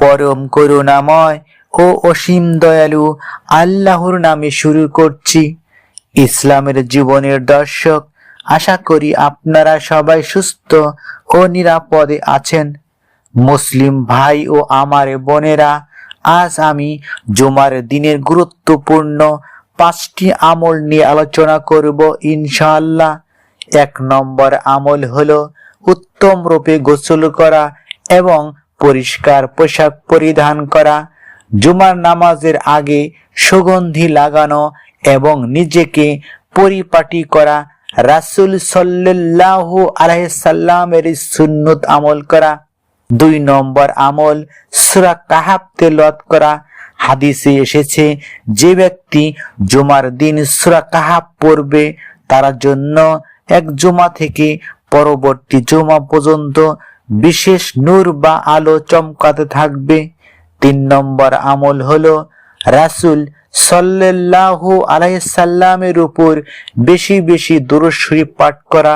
পরম করুণাময় ও অসীম দয়ালু আল্লাহর নামে শুরু করছি। ইসলামের জীবনের দর্শক, আশা করি আপনারা সবাই সুস্থ ও নিরাপদে আছেন। মুসলিম ভাই ও আমার বোনেরা, আজ আমি জুমার দিনের গুরুত্বপূর্ণ পাঁচটি আমল নিয়ে আলোচনা করব ইনশাআল্লাহ। এক নম্বর আমল হলো উত্তম রূপে গোসল করা এবং পরিষ্কার পোশাক পরিধান করা, জুমার নামাজের আগে সুগন্ধি লাগানো এবং নিজেকে পরিপাটি করা, রাসূল সাল্লাল্লাহু আলাইহি সাল্লামের সুন্নত আমল করা, দুই নম্বর আমল সুরা কাহাব তেলাওয়াত করা। হাদিসে এসেছে, যে ব্যক্তি জুমার দিন সুরা কাহাব পড়বে, তার জন্য এক জুমা থেকে পরবর্তী জুমা পর্যন্ত বিশেষ নূর বা আলো চমকাতে থাকবে। তিন নম্বর আমল হলো, রাসূল সাল্লাল্লাহু আলাইসাল্লামের উপর বেশি বেশি দরুদ পাঠ করা।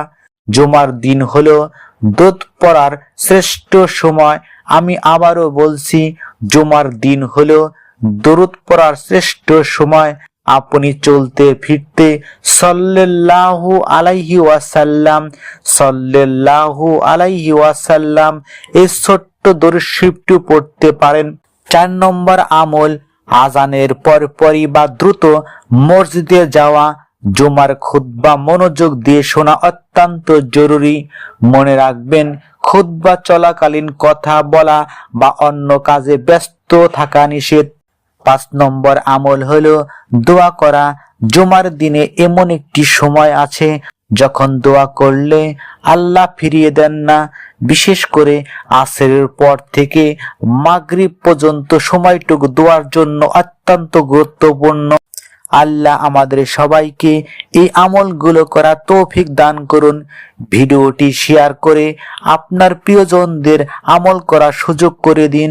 জুমার দিন হল দোত পড়ার শ্রেষ্ঠ সময়। আমি আবারও বলছি, জুমার দিন হল, দরুদ পড়ার শ্রেষ্ঠ সময়। আপনি চলতে ফিরতে সাল্লাল্লাহু আলাইহি ওয়াসাল্লাম, সাল্লাল্লাহু আলাইহি ওয়াসাল্লাম, এই ছোট্ট দরুদ শরীফটি পড়তে পারেন। চার নম্বর আমল, আজানের পরপরই বা দ্রুত মসজিদে যাওয়া, জুমার খুতবা মনোযোগ দিয়ে শোনা অত্যন্ত জরুরি। মনে রাখবেন, খুতবা চলাকালীন কথা বলা বা অন্য কাজে ব্যস্ত থাকা নিষেধ। পাঁচ নম্বর আমল হলো দোয়া করা। জুমার দিনে এমন একটি সময় আছে, যখন দোয়া করলে আল্লাহ ফিরিয়ে দেন না। বিশেষ করে আসরের পর থেকে মাগরিব পর্যন্ত সময়টুকু দোয়ার জন্য অত্যন্ত গুরুত্বপূর্ণ। আল্লাহ আমাদের সবাইকে এই আমলগুলো করা তৌফিক দান করুন। ভিডিওটি শেয়ার করে আপনার প্রিয়জনদের আমল করার সুযোগ করে দিন।